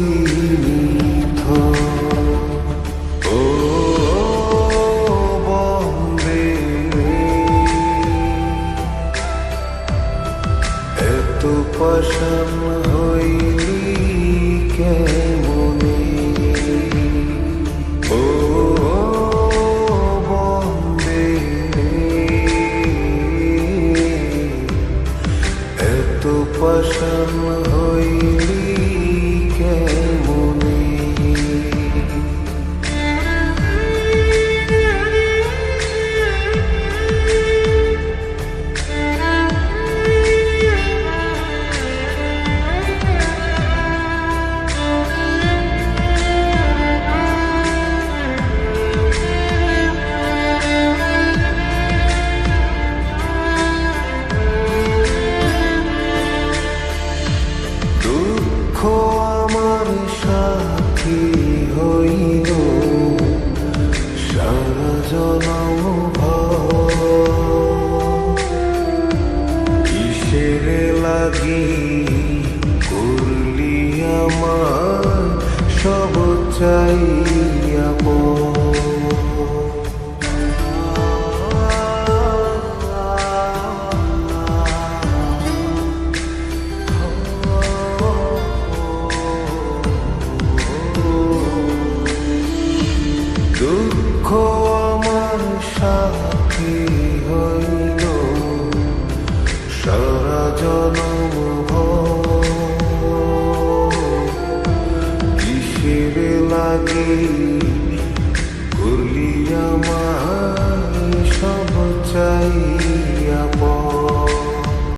নিথ ও বন্দে এত পাশান হইলি কেমনে ও বন্দে এত পাশান হইলি দুঃখ আমার সাথী। দুঃখ আমার সাথী হইল। সারা জনম কিসের লাগে করলি আমার সব পর